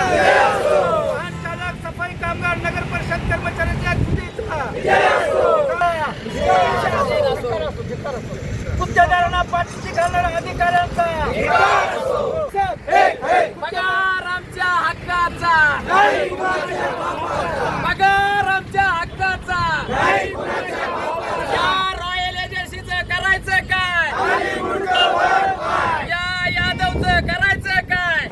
वाहन चालक सफाई कामगार नगर परिषद कर्मचाऱ्यांच्या कृतीचा गुप्तदारांना पाठीशी घालणाऱ्या अधिकाऱ्यांचा. पगार आमच्या हक्काचा पगार आमच्या हक्काचा या रॉयल एजन्सीचं करायचं काय या यादवचं करायचं काय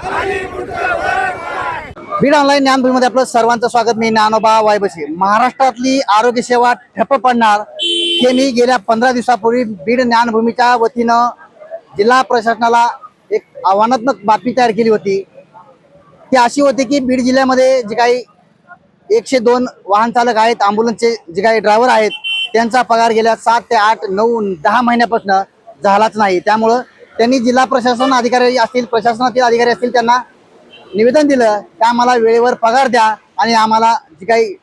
बीड ऑनलाईन ज्ञानभूमीमध्ये आपलं सर्वांचं स्वागत. मी ज्ञानोबा वायबशी. महाराष्ट्रातली आरोग्य सेवा ठप्प पडणार हे मी गेल्या पंधरा दिवसापूर्वी बीड ज्ञानभूमीच्या वतीनं जिल्हा प्रशासनाला एक आव्हानात्मक बातमी तयार केली होती. ती अशी होती की बीड जिल्ह्यामध्ये जे काही एकशे दोन वाहन चालक आहेत अँब्युलन्सचे जे काही ड्रायव्हर आहेत त्यांचा पगार गेल्या सात ते आठ नऊ दहा महिन्यापासून झालाच नाही. त्यामुळं त्यांनी जिल्हा प्रशासन अधिकारी असतील प्रशासनातील अधिकारी असतील त्यांना निवेदन दिलं की आम्हाला वेळेवर पगार द्या आणि आम्हाला जी काही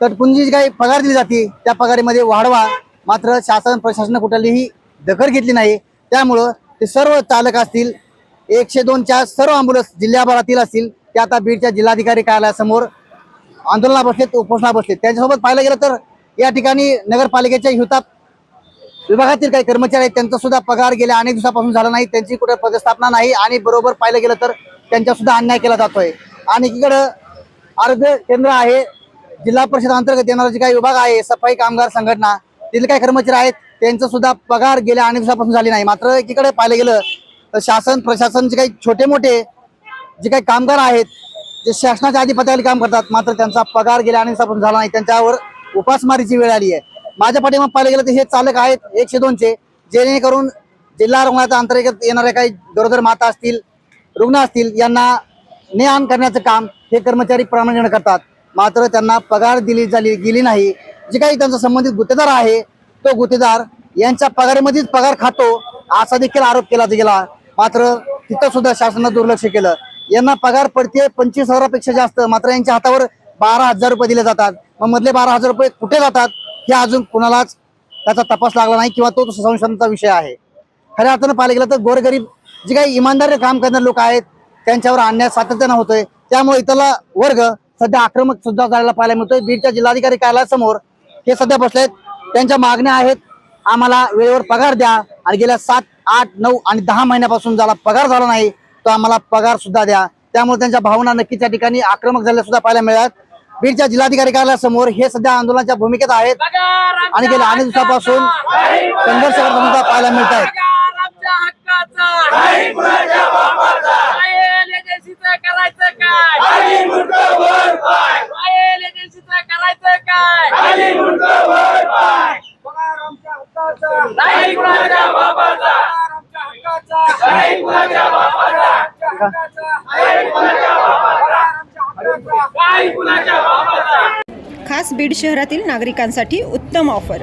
तटपुंजी जी काही पगार दिली जाते त्या पगारीमध्ये वाढवा. मात्र शासन प्रशासन कुठलीही दखल घेतली नाही. त्यामुळं ते सर्व चालक असतील एकशे दोनच्या सर्व अँब्युलन्स जिल्ह्याभरातील असतील ते आता बीडच्या जिल्हाधिकारी कार्यालयासमोर आंदोलना बसलेत उपोषणा बसलेत त्यांच्यासोबत पाहिलं गेलं तर या ठिकाणी नगरपालिकेच्या हिवताप विभागातील काही कर्मचारी आहेत त्यांचा सुद्धा पगार गेल्या अनेक दिवसापासून झाला नाही त्यांची कुठे पदस्थापना नाही आणि बरोबर पाहिलं गेलं तर त्यांच्या सुद्धा अन्याय केला जातोय. आणि इकडं आरोग्य केंद्र आहे जिल्हा परिषद अंतर्गत येणारा जे काही विभाग आहे सफाई कामगार संघटना तिथले काही कर्मचारी आहेत त्यांचा सुद्धा पगार गेल्या अनेक दिवसापासून झाली नाही. मात्र एकीकडे पाहिलं गेलं तर शासन प्रशासन जे काही छोटे मोठे जे काही कामगार आहेत जे शासनाच्या अधिपत्याखाली काम करतात मात्र त्यांचा पगार गेल्या अनेक दिवसापासून झाला नाही. त्यांच्यावर उपासमारीची वेळ आली आहे. माझ्या पाठीमाग पाहिलं गेलं तर हे चालक आहेत एकशे दोनचे जेणेकरून जिल्हा रुग्णालयाच्या अंतर्गत येणाऱ्या काही गरोदर माता असतील रुग्ण असतील यांना ने आण करण्याचं काम हे कर्मचारी प्रामाणिकपणे करतात. मात्र त्यांना पगार दिली झाली गेली नाही. जे काही त्यांचा संबंधित गुत्तेदार आहे तो गुत्तेदार यांच्या पगारीमध्येच पगार खातो असा देखील आरोप केला गेला. मात्र तिथं सुद्धा शासनानं दुर्लक्ष केलं. यांना पगार पडते पंचवीस हजारापेक्षा जास्त मात्र यांच्या हातावर बारा हजार रुपये दिले जातात. मग मधले बारा हजार रुपये कुठे जातात हे अजून कुणालाच त्याचा तपास लागला नाही किंवा तो संशोधनाचा विषय आहे. खऱ्या अर्थानं पाहिलं गेलं तर गोरगरीब जे काही इमानदारीने काम करणारे लोक आहेत त्यांच्यावर अन्याय सातत्यानं होतोय. त्यामुळे इथला वर्ग सध्या आक्रमक सुद्धा झालेला पाहायला मिळतोय. बीडच्या जिल्हाधिकारी कार्यालयासमोर हे सध्या बसलेत. त्यांच्या मागण्या आहेत आम्हाला वेळेवर पगार द्या. आणि गेल्या सात आठ नऊ आणि दहा महिन्यापासून ज्याला पगार झाला नाही तो आम्हाला पगार सुद्धा द्या. त्यामुळे त्यांच्या भावना नक्कीच त्या ठिकाणी आक्रमक झाल्या सुद्धा पाहायला मिळतात. बीडच्या जिल्हाधिकारी कार्यालयासमोर हे सध्या आंदोलनाच्या भूमिकेत आहेत. आणि गेल्या अनेक दिवसापासून संघर्ष सुद्धा पाहायला मिळत आहेत पगार आमच्या हक्काचा रॉयल एजन्सीचं करायचं काय? नाही कुणाच्या बापाचा. नाही कुणाच्या बापाचा. खास बीड शहरातील नागरिकांसाठी उत्तम ऑफर.